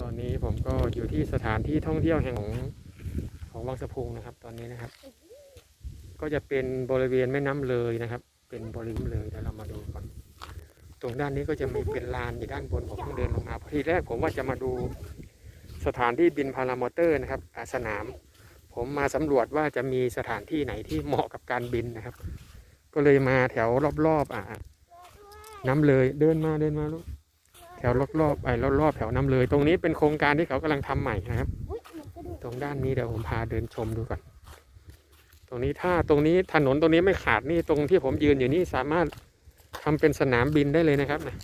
ตอนนี้ผมก็อยู่ที่สถานที่ท่องเที่ยวแห่งของของวังสะพุงนะครับ ตอนนี้นะครับ ก็จะเป็นบริเวณแม่น้ำเลยนะครับ เป็นบริเวณเลยเดี๋ยวเรามาดูก่อนตรงด้านนี้ก็จะมีเป็นลานอยู่ด้านบนผมเพิ่งเดินลงมาพอทีแรกผมว่าจะมาดูสถานที่บินพารามอเตอร์นะครับอาสนาม ผมมาสำรวจว่าจะมีสถานที่ไหนที่เหมาะกับการบินนะครับ ก็เลยมาแถวรอบๆอ่าน้ำเลยเดินมาเดินมาลูก แถวรอบๆไอ้รอบๆแถวน้ำเลย ตรงนี้เป็นโครงการที่เขากำลังทำใหม่นะครับ ตรงด้านนี้เดี๋ยวผมพาเดินชมดูก่อน ตรงนี้ถ้าตรงนี้ถนนตรงนี้ไม่ขาดนี่ตรงที่ผมยืนอยู่นี่สามารถทำเป็นสนามบินได้เลยนะครับนะ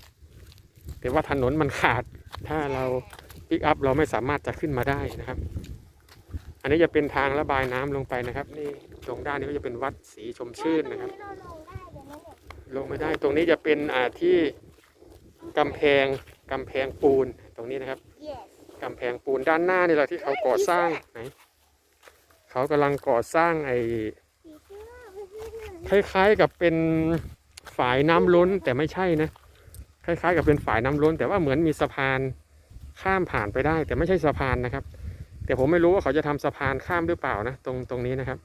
แต่ว่าถนนมันขาด ถ้าเราปิกอัพเราไม่สามารถจะขึ้นมาได้นะครับ อันนี้จะเป็นทางระบายน้ำลงไปนะครับ นี่ตรงด้านนี้ก็จะเป็นวัดศรีชมชื่นนะครับ ลงไม่ได้ตรงนี้จะเป็นอ่าที่ กำแพงกำแพงปูนตรงนี้นะครับ yes กำแพงปูนด้านหน้านี่แหละที่เขาก่อสร้างไหนเขากำลังก่อสร้างไอ้ผีเสื้อผีเสื้อคล้ายๆกับเป็นฝายน้ำล้นแต่ไม่ใช่นะ คล้ายๆ กับเป็นฝายน้ำล้น แต่ว่าเหมือนมีสะพานข้ามผ่านไปได้ แต่ไม่ใช่สะพานนะครับ แต่ผมไม่รู้ว่าเขาจะทำสะพานข้ามหรือเปล่านะ ตรงตรงนี้นะครับ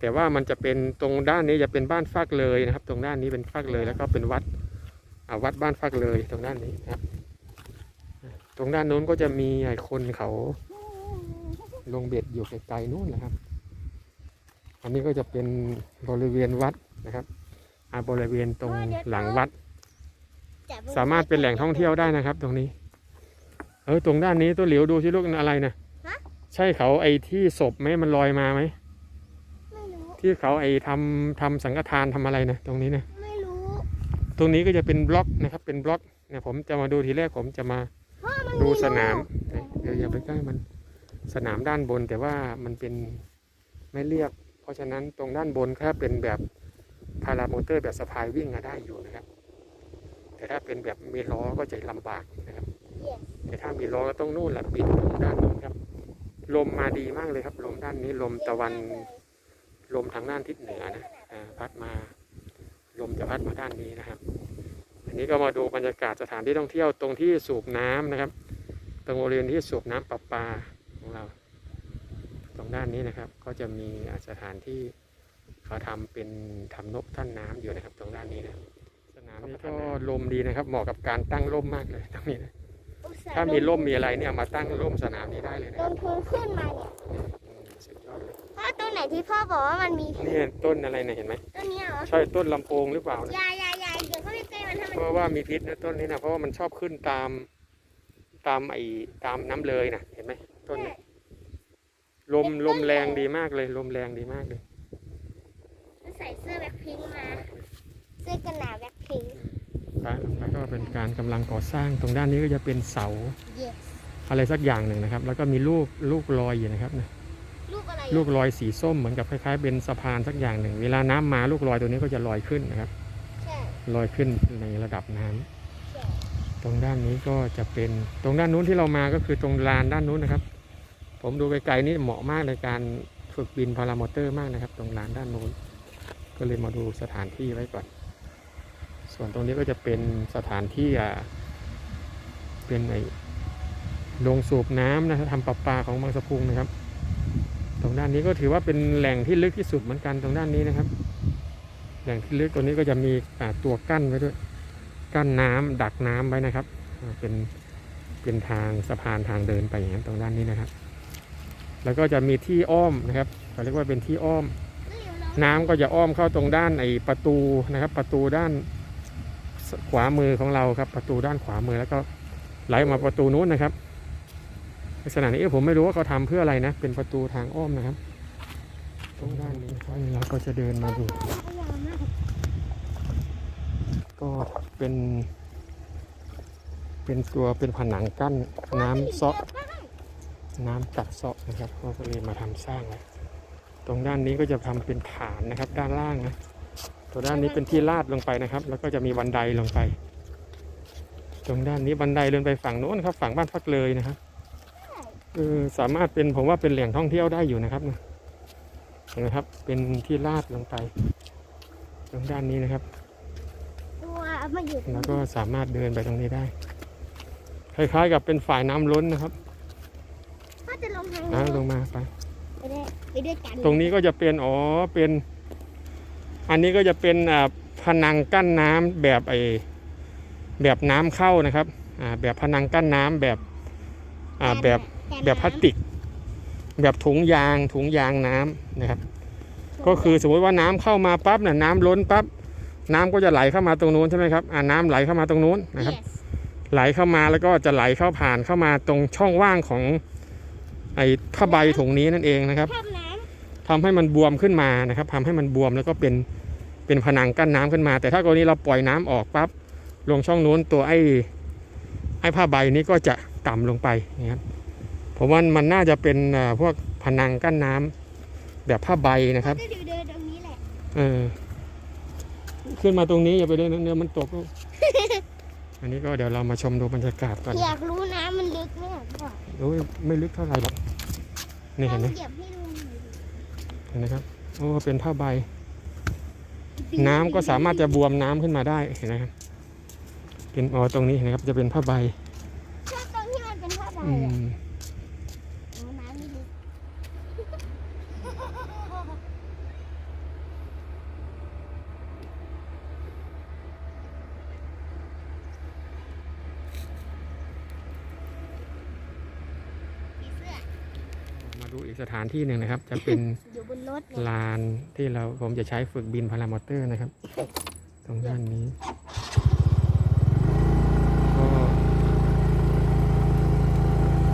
แต่ว่ามันจะเป็นตรงด้านนี้จะเป็นบ้านฟากเลยนะครับ ตรงด้านนี้เป็นฟากเลยแล้วก็เป็นวัดอ่า วัดบ้านฟากเลยตรงด้านนี้ครับ ตรงด้านโน้นก็จะมีไอ้คนเขาลงเบ็ดอยู่ไกลๆนู่นนะครับ อันนี้ก็จะเป็นบริเวณวัดนะครับอาบริเวณตรงหลังวัด สามารถเป็นแหล่งท่องเที่ยวได้นะครับ ตรงนี้ เออตรงด้านนี้ตัวเหลียวดูสิลูกนั่นอะไรนะใช่เขาไอ้ที่ศพไหมมันลอยมาไหมไม่รู้ที่เขาไอ้ทำทำสังฆทานทำอะไรนะตรงนี้นะไม่รู้ ตรงนี้ก็จะเป็นบล็อกนะครับ เป็นบล็อกเนี่ยผมจะมาดูทีแรกผมจะมาเพราะมันดูมีสนามรูเดี๋ยวอย่าไปใกล้มันสนามด้านบนแต่ว่ามันเป็นไม่เรียบ เพราะฉะนั้นตรงด้านบนแค่เป็นแบบพารามอเตอร์แบบสะพายวิ่งอะได้อยู่นะครับ แต่ถ้าเป็นแบบมีล้อก็จะลำบากนะครับ yes แต่ถ้ามีล้อก็ต้องนู่นแหละบินตรงด้านนู้นครับ ลมมาดีมากเลยครับ ลมด้านนี้ลมตะวัน ลมทางด้านทิศเหนือนะอ่าพัดมา ลมจะพัดมาด้านนี้นะครับ อันนี้ก็มาดูบรรยากาศสถานที่ท่องเที่ยวตรงที่สูบน้ำนะครับ ตรงบริเวณที่สูบน้ำประปาของเรา ตรงด้านนี้นะครับ ก็จะมีสถานที่เขาทำเป็นทำนกท่านน้ำอยู่นะครับ ตรงด้านนี้นะครับสนามนี้ก็ลมดีนะครับ เหมาะกับการตั้งร่มมากเลยตรงนี้นะอุตส่ห์ถ้ามีร่มมีอะไรเนี่ยมาตั้งร่มสนามนี้ได้เลยนะลงทุนขึ้นมาเนี่ย ไหนที่พ่อบอกว่ามันมีนี่ต้นอะไรเนี่ยเห็นไหมต้นเนี้ยเหรอใช่ต้นลำโพงหรือเปล่าเนี่ยยายายายเดี๋ยวเข้าไปใกล้มันทำไมเพราะว่ามีพิษนะต้นนี้นะเพราะว่ามันชอบขึ้นตามตามไอ้ตามน้ำเลยนะเห็นไหมต้นเนี้ลมลมแรงดีมากเลย ลมแรงดีมากเลย มันใส่เสื้อแบ็คพิงค์มา เสื้อกันหนาวแบ็คพิงค์ครับแล้วก็เป็นการกำลังก่อสร้างตรงด้านนี้ก็จะเป็นเสา yes อะไรสักอย่างหนึ่งนะครับ แล้วก็มีลูกลูกลอยอยู่นะครับนะ ลูกอะไรลูกลอยสีส้มเหมือนกับคล้ายๆ เป็นสะพานสักอย่างหนึ่ง เวลาน้ำมาลูกลอยตัวนี้ก็จะลอยขึ้นนะครับใช่ลอยขึ้นในระดับน้ำใช่ตรงด้านนี้ก็จะเป็นตรงด้านนู้นที่เรามาก็คือตรงลานด้านนู้นนะครับ ผมดูไกลๆนี่เหมาะมากในการฝึกบินพารามอเตอร์มากนะครับ ตรงลานด้านนู้น ก็เลยมาดูสถานที่ไว้ก่อน ส่วนตรงนี้ก็จะเป็นสถานที่อ่าเป็นไอโรงสูบน้ำนะครับทำประปาของบางสะพุงนะครับต รงด้านนี้ก็ถือว่าเป็นแหล่งที่ลึกที่สุดเหมือนกันตรงด้านนี้นะครับ แหล่งที่ลึกตัวนี้ก็จะมีตัวกั้นไว้ด้วย กั้นน้ำดักน้ำไว้นะครับ เป็นเป็นทางสะพานทางเดินไปอย่างนั้นตรงด้านนี้นะครับ แล้วก็จะมีที่อ้อมนะครับเขาเรียกว่าเป็นที่อ้อมแล้วเดี๋ยวเราน้ำก็จะอ้อมเข้าตรงด้านไอ้ประตูนะครับ ประตูด้านขวามือของเราครับ ประตูด้านขวามือแล้วก็ไหลมาประตูนู้นนะครับ ลักษณะนี้ผมไม่รู้ว่าเขาทำเพื่ออะไรนะ เป็นประตูทางอ้อมนะครับ ตรงด้านนี้ครับเราก็จะเดินมาดู ก็เป็น เป็นตัวเป็นผนังกั้นน้ำเซาะน้ำกัดเซาะนะครับก็เลยมาทำสร้างไว้ตรงด้านนี้ก็จะทำเป็นฐานนะครับ ด้านล่างนะตัวด้านนี้เป็นที่ลาดลงไปนะครับ แล้วก็จะมีบันไดลงไป ตรงด้านนี้บันไดลงไปฝั่งโน้นครับ ฝั่งบ้านพักเลยนะครับ สามารถเป็นผมว่าเป็นแหล่งท่องเที่ยวได้อยู่นะครับนะเห็นไหมครับ เป็นที่ลาดลงไปตรงด้านนี้นะครับตัวมาอยู่ตรงแล้วก็สามารถเดินไปตรงนี้ได้ คล้ายๆ กับเป็นฝ่ายน้ำล้นนะครับพ่อจะลงทางอะนี้ลงมาไปไปด้วยไปด้วยกันตรงนี้ก็จะเป็นอ๋อเป็น อันนี้ก็จะเป็นอ่าพนังกั้นน้ำแบบไอแบบน้ำเข้านะครับอ่าแบบพนังกั้นน้ำแบบอ่าแบบ แบบพลาสติก แบบถุงยางถุงยางน้ำนะครับ ก็คือสมมติว่าน้ำเข้ามาปั๊บน่ะน้ำล้นปั๊บน้ำก็จะไหลเข้ามาตรงนู้นใช่ไหมครับอ่าน้ำไหลเข้ามาตรงนู้นนะครับ Yes ไหลเข้ามาแล้วก็จะไหลเข้าผ่านเข้ามาตรงช่องว่างของ ไอ้ผ้าใบถุงนี้นั่นเองนะครับชอบน้ทำให้มันบวมขึ้นมานะครับทำให้มันบวมแล้วก็เป็นเป็นผนังกั้นน้ำขึ้นมา แต่ถ้ากรณีเราปล่อยน้ำออกปั๊บลงช่องนู้นตัวไอ้ไอ้ผ้าใบนี้ก็จะต่ำลงไปนะครับ ผมว่ามันน่าจะเป็นอ่าพวกผนังกั้นน้ำแบบผ้าใบนะำครับก็จะเดินตรงนี้แหละเออขึ้นมาตรงนี้อย่าไปเดินเนื้อมันตกลูกอันนี้ก็เดี๋ยวเรามาชมดูบรรยากาศก่อนอยากรู้น้ำมันลึกไหมอะพ่อโอ้ยไม่ลึกเท่าไหร่หรอกนี่เห็นไหมลองเหยียบให้ดูหน่อยดิเห็นไหมครับโอ้เป็นผ้าใบ น้ำก็สามารถจะบวมน้ำขึ้นมาได้เห็นไหมครับเป็นอ๋อตรงนี้เห็นไหมครับจะเป็นผ้าใบชอบตรงที่มันเป็นผ้าใบ อื อะ ม โอ้น้ำไม่ลึก ผีเสื้อ มา ดูอีกสถานที่หนึ่งนะครับ จะเป็นอยู่บนรถเนี่ยลานที่เราผมจะใช้ฝึกบินพารามอเตอร์นะครับ ตรงด้านนี้ก็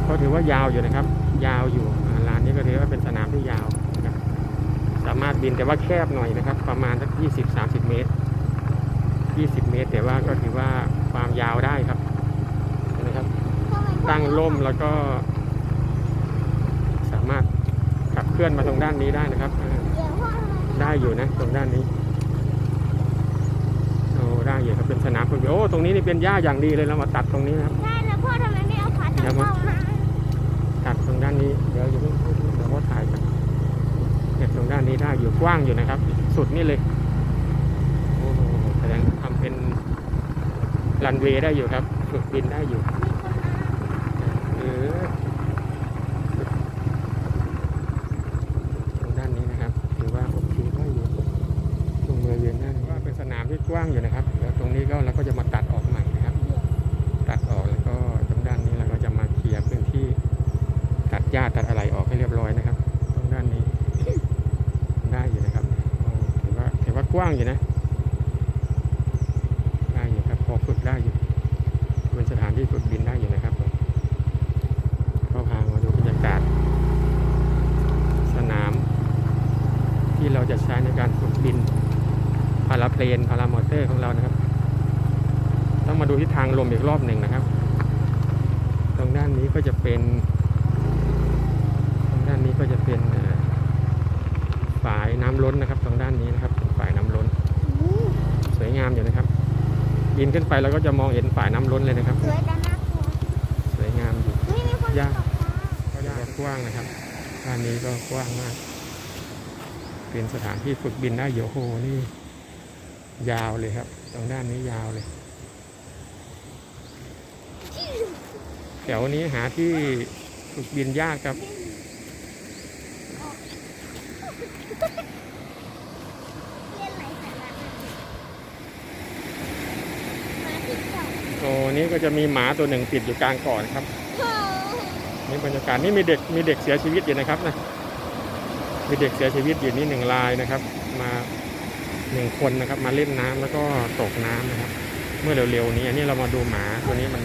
ก็ถือว่ายาวอยู่นะครับ ยาวอยู่อ่าลานนี้ก็ถือว่าเป็นสนามที่ยาวนะครับสามารถบินแต่ว่าแคบหน่อยนะครับ ประมาณสัก20-30 เมตร 20 เมตร แต่ว่าก็ถือว่าความยาวได้ครับเห็นะครับทำไมพ่อตั้งร่มแล้วก็ สามารถขับเค ลื่อนมาตรงด้านนี้ได้นะครับเออเดี๋ยวพ่อทำไมได้อยู่นะ ตรงด้านนี้โอ้ได้อยู่ครับเป็นสนามฝึกบินโอ้ตรงนี้นี่เป็นหญ้าอย่างดีเลยเรามาตัดตรงนี้นะครับได้แล้วพ่อทำไมไม่เอาขาตั้งกล้องมาตัดตรงด้านนี้เดี๋ยวอย่าเพิ่งเดี๋ยวพ่อถ่ายกันเนี่ยตรงด้านนี้ได้อยู่กว้างอยู่นะครับ สุดนี่เลยโอ้โหแสดงว่าทำเป็นรันเวย์ได้อยู่ครับ ฝึกบินได้อยู่ เออตรงด้านนี้นะครับถือว่าโอเคได้อยู่ตรงบริเวณนั้นว่าเป็นสนามที่กว้างอยู่นะครับแล้วตรงนี้ก็เราก็จะมาตัดออกใหม่นะครับ ตัดออกแล้วก็ตรงด้านนี้เราก็จะมาเคลียร์พื้นที่ ตัด หญ้าตัดอะไรออกให้เรียบร้อยนะครับตรงด้านนี้ได้อยู่นะครับโอ้ถือว่าถือว่ากว้างอยู่นะ ได้อยู่ครับพอฝึกได้อยู่เป็นสถานที่ฝึกบินได้อยู่นะครับผมก็พามาดูบรรยากาศ สนาม ที่เราจะใช้ในการฝึกบินพาราเพลนพารามอเตอร์ของเรานะครับ ต้องมาดูทิศทางลมอีกรอบหนึ่งนะครับ ตรงด้านนี้ก็จะเป็น ด้านนี้ก็จะเป็นเอ่อฝายน้ำล้นนะครับ ตรงด้านนี้นะครับเป็นฝายน้ำล้นอืมสวยงามอยู่นะครับบินขึ้นไปเราก็จะมองเห็นฝายน้ำล้นเลยนะครับ สวยแต่น่ากลัวสวยงามอยู่ไม่มีคนยากตกปลาก็ได้กว้างนะครับด้านนี้ก็กว้างมาก เป็นสถานที่ฝึกบินได้โยโหนี่ ยาวเลยครับ ตรงด้านนี้ยาวเลยแถวนี้หาที่ฝึกบินยากครับ เล่นไหลสาระมาติดเกาะ โอ้นี่ก็จะมีหมาตัวหนึ่งติดอยู่กลางเก่อนครับโอ้นี่บรรยากาศนี่มีเด็กมีเด็กเสียชีวิตอยู่นะครับนะมีเด็กเสียชีวิตอยู่นี่หนึ่งรายนะครับ มาหนึ่งคนนะครับ มาเล่นน้ำแล้วก็ตกน้ำนะครับ เมื่อเร็วๆนี้ อันนี้เรามาดูหมาตัวนี้มัน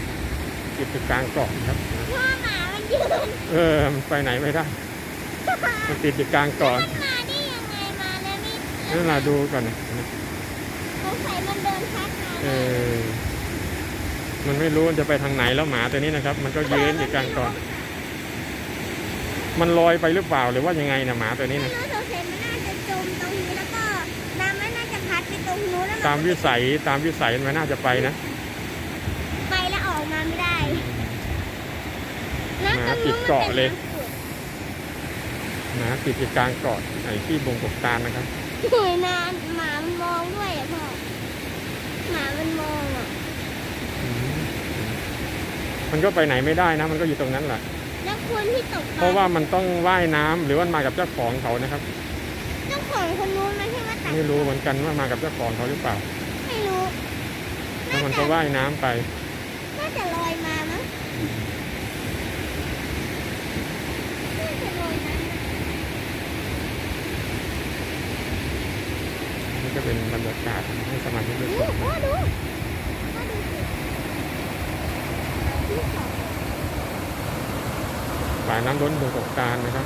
ติดอยู่กลางเกาะครับพ่อหมามันยืนเออมันไปไหนไม่ได้มันติดอยู่กลางเกาะมาได้ยังไงมาแล้วนี่นี่เราดูก่อนนะสงสัยมันเดินพัดมาเออ มันไม่รู้มันจะไปทางไหนแล้วหมาตัวนี้นะครับ มันก็ยืนอยู่กลางเกาะมันลอยไปหรือเปล่าหรือว่ายังไงนะหมาตัวนี้ไม่นะรู้สงสัยมันน่าจะจมตรงนี้แล้วก็น้ำมันน่าจะพัดไปตรงนู้นแล้วตามวิสัยตามวิสัยมันน่าจะไปนะไปแล้วออกมาไม่ได้หมาน้ำตรงตินู้ดนเกาะเลยมันหมาติดอยู่กลางเกาะไอ้ที่บงกบตาลนะครับเป็นน้ำสวยนานหมามันมองด้วยอะพ่อหมามันมองอะ อื มมันก็ไปไหนไม่ได้นะ มันก็อยู่ตรงนั้นแหละ แล้วคนที่ตกปลาเพราะว่ามันต้องว่ายน้ำหรือว่ามากับเจ้าของเขานะครับ เจ้าของคนนู้นไม่ใช่ว่าตัดไม่รู้เหมือนกันว่ามากับเจ้าของเขาหรือเปล่า ไม่รู้แล้วมันก็ว่ายน้ำไป น่าจะลอยมามั้งน่าจะลอยมานี่ก็เป็นบรรยากาศให้สมาชิกได้ดูชมพ่อดูพ่อดูสิที่สอง ฝ่าย น้ำล้นเมืองสบกรารนะครับ